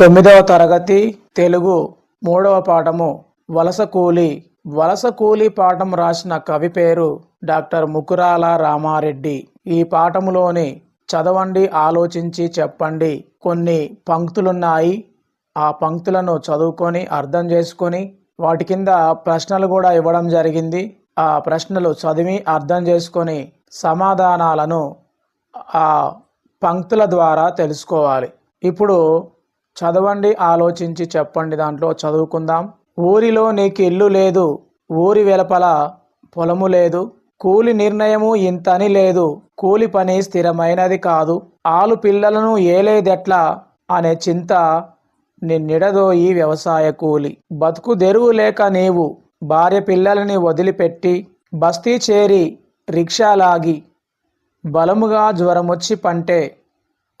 తొమ్మిదవ తరగతి తెలుగు మూడవ పాఠము వలస కూలి. వలస కూలి పాఠం రాసిన కవి పేరు డాక్టర్ ముకురాల రామారెడ్డి. ఈ పాఠములోని చదవండి ఆలోచించి చెప్పండి. కొన్ని పంక్తులున్నాయి. ఆ పంక్తులను చదువుకొని అర్థం చేసుకొని వాటి కింద ప్రశ్నలు కూడా ఇవ్వడం జరిగింది. ఆ ప్రశ్నలు చదివి అర్థం చేసుకొని సమాధానాలను ఆ పంక్తుల ద్వారా తెలుసుకోవాలి. ఇప్పుడు చదవండి ఆలోచించి చెప్పండి దాంట్లో చదువుకుందాం. ఊరిలో నీకు ఇల్లు లేదు ఊరి వెలపల పొలము లేదు కూలి నిర్ణయము ఇంతని లేదు కూలి పని స్థిరమైనది కాదు ఆలు పిల్లలను ఏలేదెట్లా అనే చింత నిన్నిడదోయి వ్యవసాయ కూలి. బతుకు దెరువు లేక నీవు భార్య పిల్లలని వదిలిపెట్టి బస్తీ చేరి రిక్షా లాగి బలముగా జ్వరమొచ్చి పంటే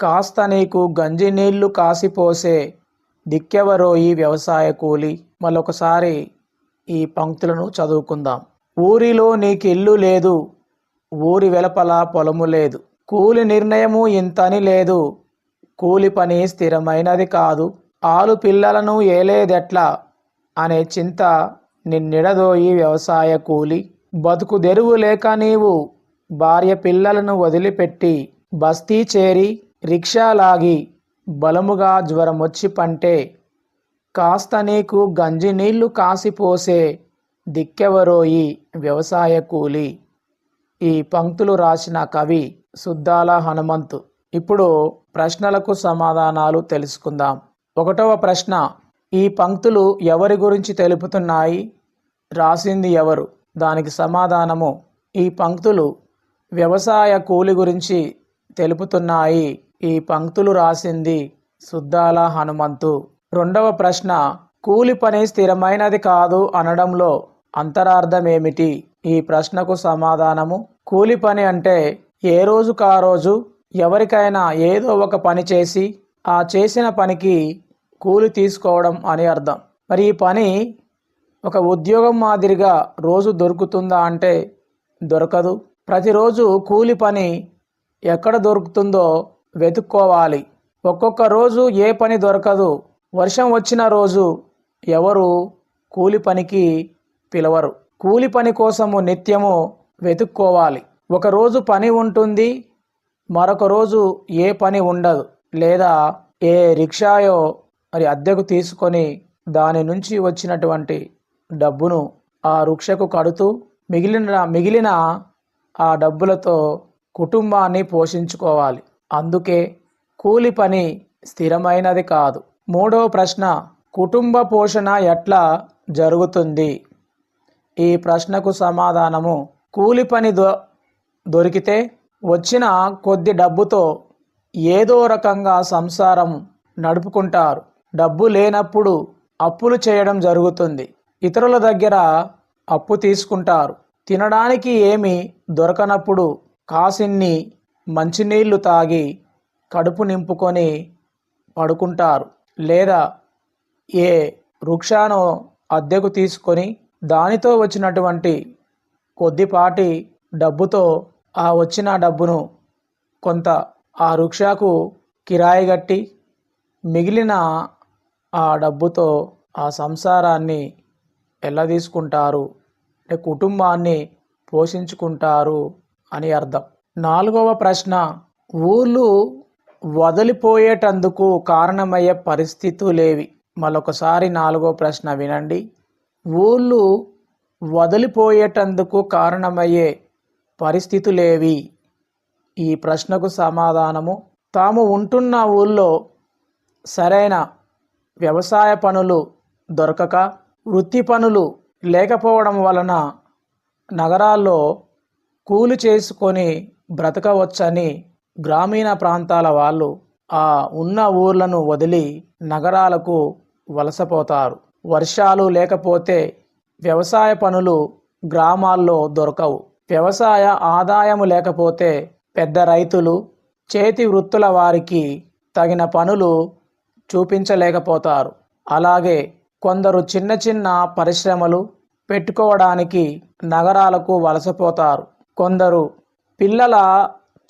కాస్త నీకు గంజి నీళ్ళు కాసిపోసే దిక్కెవరో ఈ వ్యవసాయ కూలి? మరొకసారి ఈ పంక్తులను చదువుకుందాం. ఊరిలో నీకు ఇల్లు లేదు ఊరి వెలపల పొలము లేదు. కూలి నిర్ణయము ఇంతని లేదు కూలి పని స్థిరమైనది కాదు. ఆలు పిల్లలను ఏలేదెట్లా అనే చింత నిన్నిడదోయి వ్యవసాయ కూలి? బతుకు తెరువు లేక నీవు భార్య పిల్లలను వదిలిపెట్టి బస్తీ చేరి రిక్షా లాగి బలముగా జ్వరమొచ్చి పంటే కాస్త నీకు గంజి నీళ్ళు కాసిపోసే దిక్కెవరోయి వ్యవసాయ కూలి. ఈ పంక్తులు రాసిన కవి సుద్దాల హనుమంతు. ఇప్పుడు ప్రశ్నలకు సమాధానాలు తెలుసుకుందాం. ఒకటవ ప్రశ్న ఈ పంక్తులు ఎవరి గురించి తెలుపుతున్నాయి? రాసింది ఎవరు? దానికి సమాధానము ఈ పంక్తులు వ్యవసాయ కూలి గురించి తెలుపుతున్నాయి. ఈ పంక్తులు రాసింది సుద్దాల హనుమంతు. రెండవ ప్రశ్న కూలి పని స్థిరమైనది కాదు అనడంలో అంతరార్థమేమిటి? ఈ ప్రశ్నకు సమాధానము కూలి పని అంటే ఏ రోజు కా రోజు ఎవరికైనా ఏదో ఒక పని చేసి ఆ చేసిన పనికి కూలి తీసుకోవడం అని అర్థం. మరి ఈ పని ఒక ఉద్యోగం మాదిరిగా రోజు దొరుకుతుందా అంటే దొరకదు. ప్రతిరోజు కూలి పని ఎక్కడ దొరుకుతుందో వెతుక్కోవాలి. ఒక్కొక్క రోజు ఏ పని దొరకదు. వర్షం వచ్చిన రోజు ఎవరు కూలి పనికి పిలవరు. కూలి పని కోసము నిత్యము వెతుక్కోవాలి. ఒక రోజు పని ఉంటుంది మరొక రోజు ఏ పని ఉండదు. లేదా ఏ రిక్షాయో మరి అద్దెకు తీసుకొని దాని నుంచి వచ్చినటువంటి డబ్బును ఆ రిక్షకు కడుతూ మిగిలిన మిగిలిన ఆ డబ్బులతో కుటుంబాన్ని పోషించుకోవాలి. అందుకే కూలి పని స్థిరమైనది కాదు. మూడవ ప్రశ్న కుటుంబ పోషణ ఎట్లా జరుగుతుంది? ఈ ప్రశ్నకు సమాధానము కూలి పని దొ దొరికితే వచ్చిన కొద్ది డబ్బుతో ఏదో రకంగా సంసారం నడుపుకుంటారు. డబ్బు లేనప్పుడు అప్పులు చేయడం జరుగుతుంది. ఇతరుల దగ్గర అప్పు తీసుకుంటారు. తినడానికి ఏమి దొరకనప్పుడు కాసిన్ని మంచినీళ్ళు తాగి కడుపు నింపుకొని పడుకుంటారు. లేదా ఏ వృక్షాను అద్దెకు తీసుకొని దానితో వచ్చినటువంటి కొద్దిపాటి డబ్బుతో ఆ వచ్చిన డబ్బును కొంత ఆ వృక్షాకు కిరాయి కట్టి మిగిలిన ఆ డబ్బుతో ఆ సంసారాన్ని ఎలా తీసుకుంటారు అంటే కుటుంబాన్ని పోషించుకుంటారు అని అర్థం. నాలుగవ ప్రశ్న. ఊళ్ళు వదిలిపోయేటందుకు కారణమయ్యే పరిస్థితులేవి? మరొకసారి నాలుగో ప్రశ్న వినండి. ఊళ్ళు వదిలిపోయేటందుకు కారణమయ్యే పరిస్థితులేవి? ఈ ప్రశ్నకు సమాధానము తాము ఉంటున్న ఊళ్ళో సరైన వ్యవసాయ పనులు దొరకక వృత్తి పనులు లేకపోవడం వలన నగరాల్లో కూలి చేసుకొని బ్రతకవచ్చని గ్రామీణ ప్రాంతాల వాళ్ళు ఆ ఉన్న ఊర్లను వదిలి నగరాలకు వలసపోతారు. వర్షాలు లేకపోతే వ్యవసాయ పనులు గ్రామాల్లో దొరకవు. వ్యవసాయ ఆదాయము లేకపోతే పెద్ద రైతులు చేతి వృత్తుల వారికి తగిన పనులు చూపించలేకపోతారు. అలాగే కొందరు చిన్న చిన్న పరిశ్రమలు పెట్టుకోవడానికి నగరాలకు వలసపోతారు. కొందరు పిల్లల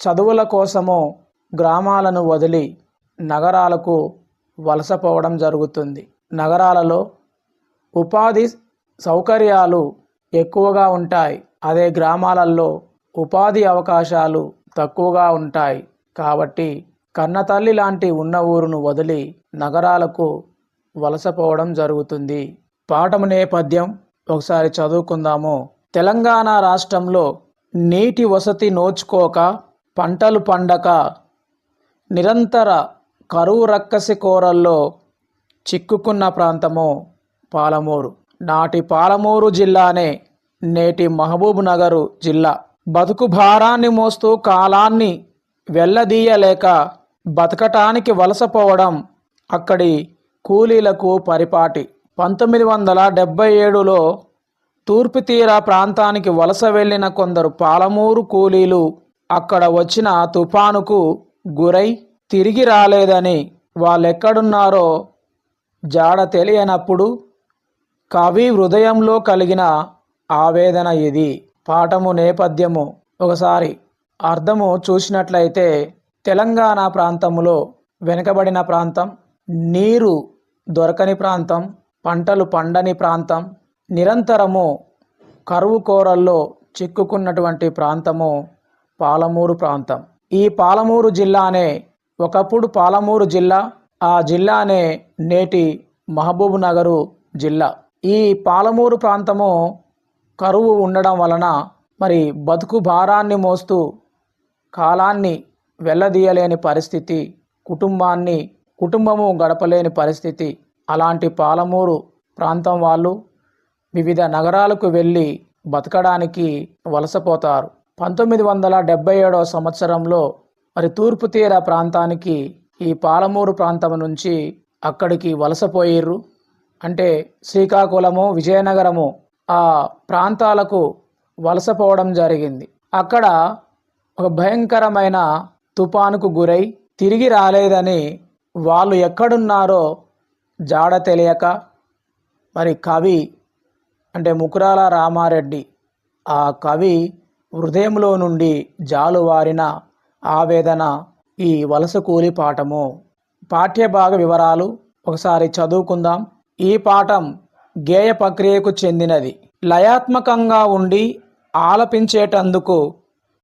చదువుల కోసము గ్రామాలను వదిలి నగరాలకు వలసపోవడం జరుగుతుంది. నగరాలలో ఉపాధి సౌకర్యాలు ఎక్కువగా ఉంటాయి. అదే గ్రామాలలో ఉపాధి అవకాశాలు తక్కువగా ఉంటాయి. కాబట్టి కన్నతల్లి లాంటి ఉన్న ఊరును వదిలి నగరాలకు వలసపోవడం జరుగుతుంది. పాఠము నేపథ్యం ఒకసారి చదువుకుందాము. తెలంగాణ రాష్ట్రంలో నీటి వసతి నోచుకోక పంటలు పండక నిరంతర కరువు రక్కసి కోరల్లో చిక్కుకున్న ప్రాంతము పాలమూరు. నాటి పాలమూరు జిల్లానే నేటి మహబూబ్ నగరు జిల్లా. బతుకు భారాన్ని మోస్తూ కాలాన్ని వెళ్ళదీయలేక బతకటానికి వలసపోవడం అక్కడి కూలీలకు పరిపాటి. పంతొమ్మిది వందల డెబ్బై ఏడులో తూర్పు తీర ప్రాంతానికి వలస వెళ్ళిన కొందరు పాలమూరు కూలీలు అక్కడ వచ్చిన తుఫానుకు గురై తిరిగి రాలేదని వాళ్ళెక్కడున్నారో జాడ తెలియనప్పుడు కవి హృదయంలో కలిగిన ఆవేదన ఇది. పాఠము నేపథ్యము. ఒకసారి అర్థము చూసినట్లయితే తెలంగాణ ప్రాంతములో వెనుకబడిన ప్రాంతం నీరు దొరకని ప్రాంతం పంటలు పండని ప్రాంతం నిరంతరము కరువు కోరల్లో చిక్కుకున్నటువంటి ప్రాంతము పాలమూరు ప్రాంతం. ఈ పాలమూరు జిల్లానే ఒకప్పుడు పాలమూరు జిల్లా ఆ జిల్లానే నేటి మహబూబ్ నగరు జిల్లా. ఈ పాలమూరు ప్రాంతము కరువు ఉండడం వలన మరి బతుకు భారాన్ని మోస్తూ కాలాన్ని వెళ్ళదీయలేని పరిస్థితి కుటుంబాన్ని కుటుంబము గడపలేని పరిస్థితి. అలాంటి పాలమూరు ప్రాంతం వాళ్ళు వివిధ నగరాలకు వెళ్ళి బతకడానికి వలసపోతారు. పంతొమ్మిది వందల డెబ్బై ఏడవ సంవత్సరంలో మరి తూర్పు తీర ప్రాంతానికి ఈ పాలమూరు ప్రాంతం నుంచి అక్కడికి వలసపోయిర్రు. అంటే శ్రీకాకుళము విజయనగరము ఆ ప్రాంతాలకు వలసపోవడం జరిగింది. అక్కడ ఒక భయంకరమైన తుపానుకు గురై తిరిగి రాలేదని వాళ్ళు ఎక్కడున్నారో జాడ తెలియక మరి కవి అంటే ముకురాల రామారెడ్డి ఆ కవి హృదయంలో నుండి జాలువారిన ఆవేదన ఈ వలస కూలి పాఠము. పాఠ్యభాగ వివరాలు ఒకసారి చదువుకుందాం. ఈ పాఠం గేయ ప్రక్రియకు చెందినది. లయాత్మకంగా ఉండి ఆలపించేటందుకు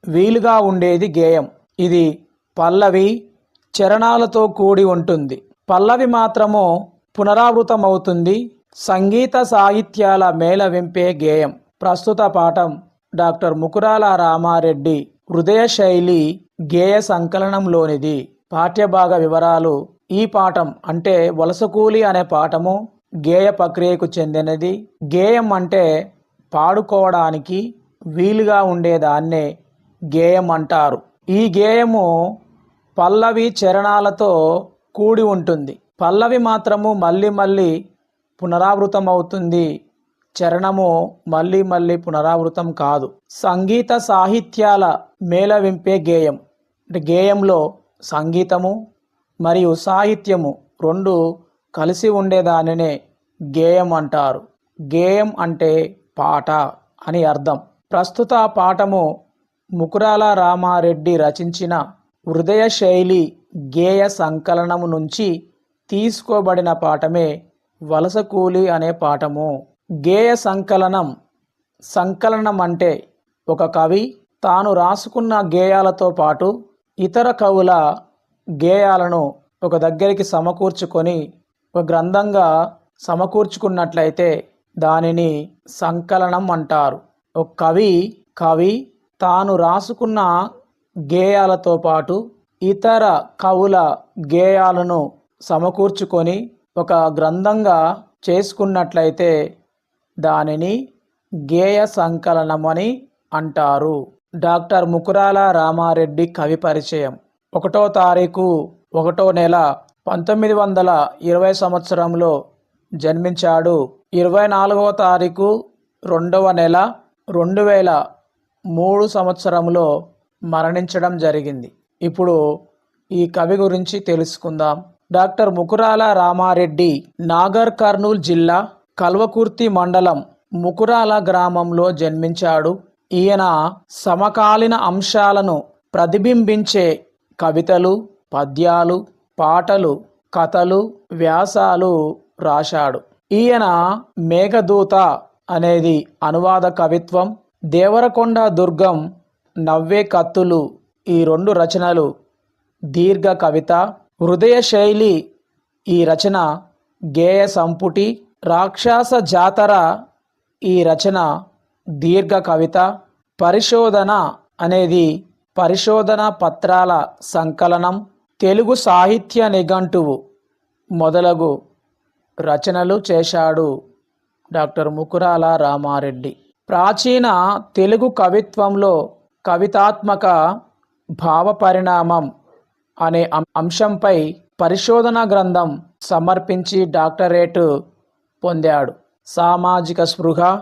వీలుగా ఉండేది గేయం. ఇది పల్లవి చరణాలతో కూడి ఉంటుంది. పల్లవి మాత్రము పునరావృతమవుతుంది. సంగీత సాహిత్యాల మేళవింపే గేయం. ప్రస్తుత పాఠం డాక్టర్ ముకురాల రామారెడ్డి. హృదయ శైలి గేయ సంకలనంలోనిది. పాఠ్యభాగ వివరాలు ఈ పాఠం అంటే వలసకూలి అనే పాఠము గేయ ప్రక్రియకు చెందినది. గేయం అంటే పాడుకోవడానికి వీలుగా ఉండేదాన్నే గేయం అంటారు. ఈ గేయము పల్లవి చరణాలతో కూడి ఉంటుంది. పల్లవి మాత్రము మళ్ళీ మళ్ళీ పునరావృతం అవుతుంది. చరణము మళ్ళీ మళ్ళీ పునరావృతం కాదు. సంగీత సాహిత్యాల మేళవింపే గేయం. అంటే గేయంలో సంగీతము మరియు సాహిత్యము రెండు కలిసి ఉండేదానినే గేయం అంటారు. గేయం అంటే పాట అని అర్థం. ప్రస్తుత పాఠము ముకురాల రామారెడ్డి రచించిన హృదయ శైలి గేయ సంకలనము నుంచి తీసుకోబడిన పాఠమే వలస కూలి అనే పాఠము. గేయ సంకలనం. సంకలనం అంటే ఒక కవి తాను రాసుకున్న గేయాలతో పాటు ఇతర కవుల గేయాలను ఒక దగ్గరికి సమకూర్చుకొని ఒక గ్రంథంగా సమకూర్చుకున్నట్లయితే దానిని సంకలనం అంటారు. ఒక కవి కవి తాను రాసుకున్న గేయాలతో పాటు ఇతర కవుల గేయాలను సమకూర్చుకొని ఒక గ్రంథంగా చేసుకున్నట్లయితే దానిని గేయ సంకలనమని అంటారు. డాక్టర్ ముకురాల రామారెడ్డి కవి పరిచయం. ఒకటో తారీఖు ఒకటో నెల పంతొమ్మిది వందల ఇరవై సంవత్సరంలో జన్మించాడు. ఇరవై నాలుగవ తారీఖు రెండవ నెల రెండు వేల మూడు సంవత్సరంలో మరణించడం జరిగింది. ఇప్పుడు ఈ కవి గురించి తెలుసుకుందాం. డాక్టర్ ముకురాల రామారెడ్డి నాగర్ కర్నూల్ జిల్లా కల్వకుర్తి మండలం ముకురాల గ్రామంలో జన్మించాడు. ఈయన సమకాలీన అంశాలను ప్రతిబింబించే కవితలు పద్యాలు పాటలు కథలు వ్యాసాలు రాశాడు. ఈయన మేఘదూత అనేది అనువాద కవిత్వం దేవరకొండ దుర్గం నవ్వే కత్తులు ఈ రెండు రచనలు దీర్ఘ కవిత హృదయ శైలి ఈ రచన గేయ సంపుటి రాక్షస జాతర ఈ రచన దీర్ఘ కవిత పరిశోధన అనేది పరిశోధన పత్రాల సంకలనం తెలుగు సాహిత్య నిఘంటువు మొదలగు రచనలు చేశాడు డాక్టర్ ముకురాల రామారెడ్డి. ప్రాచీన తెలుగు కవిత్వంలో కవితాత్మక భావ పరిణామం అనే అంశంపై పరిశోధన గ్రంథం సమర్పించి డాక్టరేటు పొందాడు. సామాజిక స్పృహ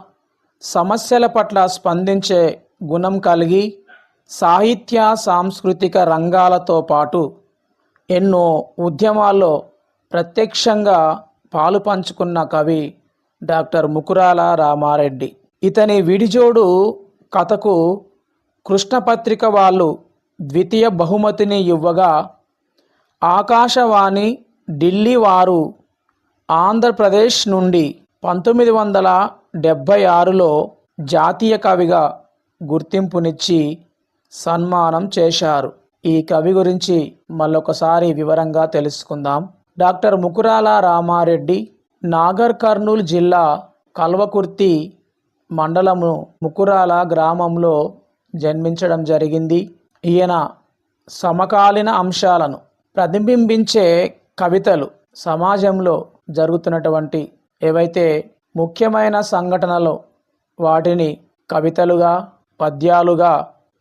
సమస్యల పట్ల స్పందించే గుణం కలిగి సాహిత్య సాంస్కృతిక రంగాలతో పాటు ఎన్నో ఉద్యమాల్లో ప్రత్యక్షంగా పాలు పంచుకున్న కవి డాక్టర్ ముకురాల రామారెడ్డి. ఇతని విడిజోడు కథకు కృష్ణపత్రిక వాళ్ళు ద్వితీయ బహుమతిని ఇవ్వగా ఆకాశవాణి ఢిల్లీ వారు ఆంధ్రప్రదేశ్ నుండి పంతొమ్మిది వందల డెబ్భై ఆరులో జాతీయ కవిగా గుర్తింపునిచ్చి సన్మానం చేశారు. ఈ కవి గురించి మళ్ళొకసారి వివరంగా తెలుసుకుందాం. డాక్టర్ ముకురాల రామారెడ్డి నాగర్ కర్నూలు జిల్లా కల్వకుర్తి మండలము ముకురాల గ్రామంలో జన్మించడం జరిగింది. ఈయన సమకాలీన అంశాలను ప్రతిబింబించే కవితలు సమాజంలో జరుగుతున్నటువంటి ఏవైతే ముఖ్యమైన సంఘటనలో వాటిని కవితలుగా పద్యాలుగా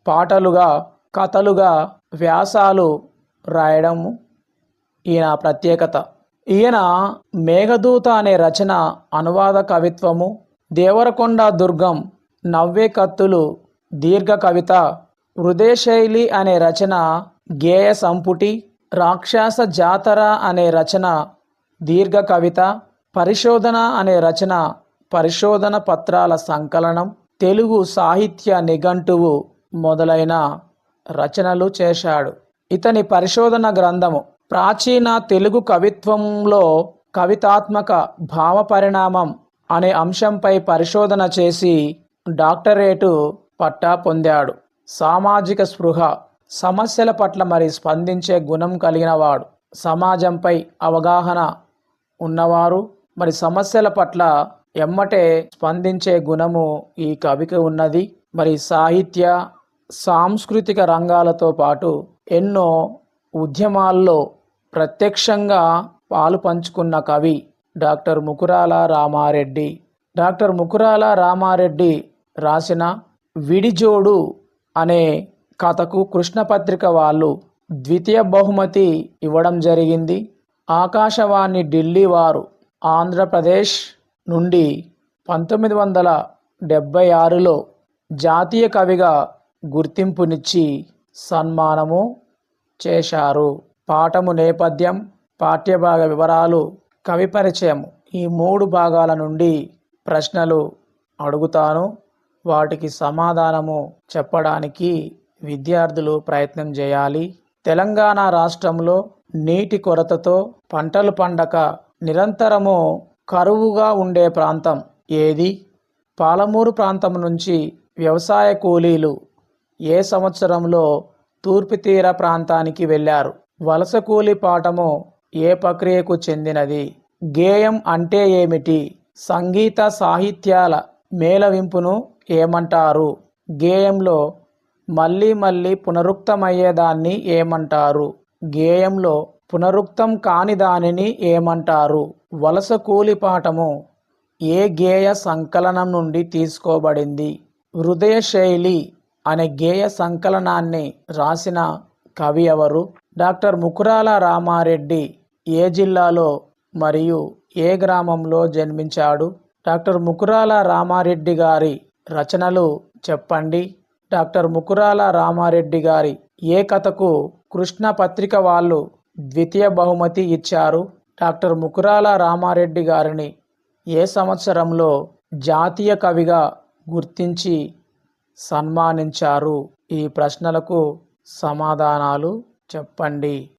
పాటలుగా కథలుగా వ్యాసాలు రాయడము ఈయన ప్రత్యేకత. ఈయన మేఘదూత అనే రచన అనువాద కవిత్వము దేవరకొండ దుర్గం నవ్వే కత్తులు దీర్ఘ కవిత హృదయశైలి అనే రచన గేయ సంపుటి రాక్షస జాతర అనే రచన దీర్ఘ కవిత పరిశోధన అనే రచన పరిశోధన పత్రాల సంకలనం తెలుగు సాహిత్య నిఘంటువు మొదలైన రచనలు చేశాడు. ఇతని పరిశోధన గ్రంథము ప్రాచీన తెలుగు కవిత్వంలో కవితాత్మక భావ పరిణామం అనే అంశంపై పరిశోధన చేసి డాక్టరేటు పట్టా పొందాడు. సామాజిక స్పృహ సమస్యల పట్ల మరి స్పందించే గుణం కలిగినవాడు. సమాజంపై అవగాహన ఉన్నవారు మరి సమస్యల పట్ల ఎమ్మటే స్పందించే గుణము ఈ కవికి ఉన్నది. మరి సాహిత్య సాంస్కృతిక రంగాలతో పాటు ఎన్నో ఉద్యమాల్లో ప్రత్యక్షంగా పాలు పంచుకున్న కవి డాక్టర్ ముకురాల రామారెడ్డి. డాక్టర్ ముకురాల రామారెడ్డి రాసిన విడిజోడు అనే కథకు కృష్ణపత్రిక వాళ్ళు ద్వితీయ బహుమతి ఇవ్వడం జరిగింది. ఆకాశవాణి ఢిల్లీ వారు ఆంధ్రప్రదేశ్ నుండి పంతొమ్మిది వందల డెబ్భై ఆరులో జాతీయ కవిగా గుర్తింపునిచ్చి సన్మానము చేశారు. పాఠము నేపథ్యం పాఠ్యభాగ వివరాలు కవి పరిచయం ఈ మూడు భాగాల నుండి ప్రశ్నలు అడుగుతాను. వాటికి సమాధానము చెప్పడానికి విద్యార్థులు ప్రయత్నం చేయాలి. తెలంగాణ రాష్ట్రంలో నీటి కొరతతో పంటలు పండక నిరంతరము కరువుగా ఉండే ప్రాంతం ఏది? పాలమూరు ప్రాంతం నుంచి వ్యవసాయ కూలీలు ఏ సంవత్సరంలో తూర్పు తీర ప్రాంతానికి వెళ్ళారు? వలస కూలి పాఠము ఏ ప్రక్రియకు చెందినది? గేయం అంటే ఏమిటి? సంగీత సాహిత్యాల మేళవింపును ఏమంటారు? గేయంలో మళ్ళీ మళ్ళీ పునరుక్తమయ్యేదాన్ని ఏమంటారు? గేయంలో పునరుక్తం కాని దానిని ఏమంటారు? వలస కూలి పాఠము ఏ గేయ సంకలనం నుండి తీసుకోబడింది? హృదయ శైలి అనే గేయ సంకలనాన్ని రాసిన కవి ఎవరు? డాక్టర్ ముకురాల రామారెడ్డి ఏ జిల్లాలో మరియు ఏ గ్రామంలో జన్మించాడు? డాక్టర్ ముకురాల రామారెడ్డి గారి రచనలు చెప్పండి. డాక్టర్ ముకురాల రామారెడ్డి గారి ఏ కథకు కృష్ణ పత్రిక వాళ్ళు ద్వితీయ బహుమతి ఇచ్చారు? డాక్టర్ ముకురాల రామారెడ్డి గారిని ఏ సంవత్సరంలో జాతీయ కవిగా గుర్తించి సన్మానించారు? ఈ ప్రశ్నలకు సమాధానాలు చెప్పండి.